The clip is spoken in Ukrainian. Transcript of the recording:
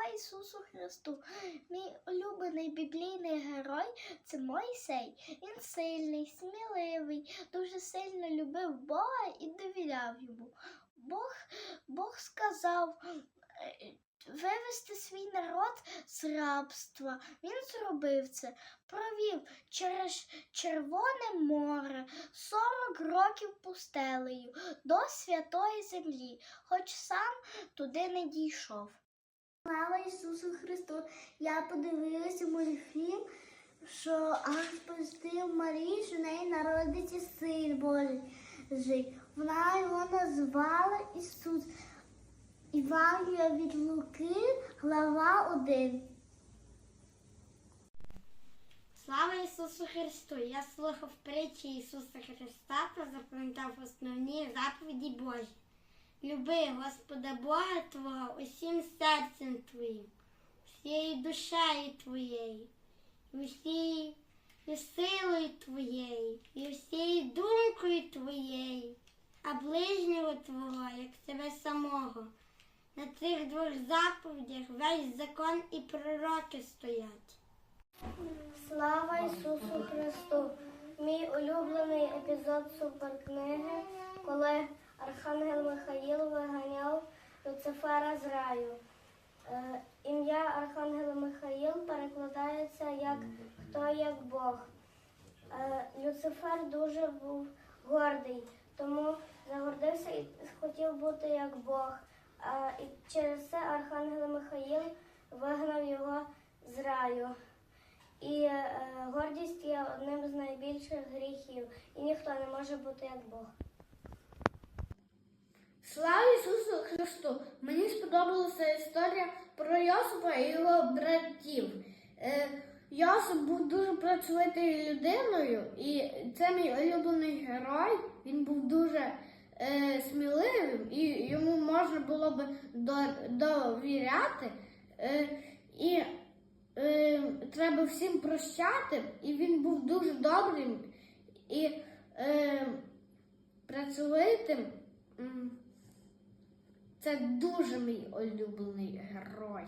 Слава Ісусу Христу! Мій улюблений біблійний герой це Мойсей. Він сильний, сміливий, дуже сильно любив Бога і довіряв йому. Бог, Бог сказав е, вивести свій народ з рабства. Він зробив це, провів через Червоне море 40 років пустелею до святої землі, хоч сам туди не дійшов. Слава Ісусу Христу! Я подивилася мультфільм, що сповістив Марії, що в неї народиться син Божий. Вона його назвала Ісус. Івангелія від Луки, глава 1. Слава Ісусу Христу! Я слухав притчі Ісуса Христа та запам'ятав основні заповіді Божі. Люби Господа Бога Твого усім серцем Твоїм, всією душею Твоєю, і всією силою Твоєю, і всією думкою Твоєю, а ближнього Твого, як себе самого. На цих двох заповідях весь закон і пророки стоять. Слава Ісусу Христу! Мій улюблений епізод суперкниги, коли виганяв Люцифера з раю. Е, ім'я Архангела Михаїл перекладається як хто як Бог. Е, Люцифер дуже був гордий, тому загордився і хотів бути як Бог. Е, і через це Архангел Михаїл вигнав його з раю. І гордість є одним з найбільших гріхів, і ніхто не може бути як Бог. Слава Ісусу Христу! Мені сподобалася історія про Йосипа і його братів. Е, Йосип був дуже працьовитою людиною, і це мій улюблений герой. Він був дуже е, сміливим, і йому можна було би довіряти. Е, і е, треба всім прощати, і він був дуже добрим і е, працьовитим. Це дуже мій улюблений герой.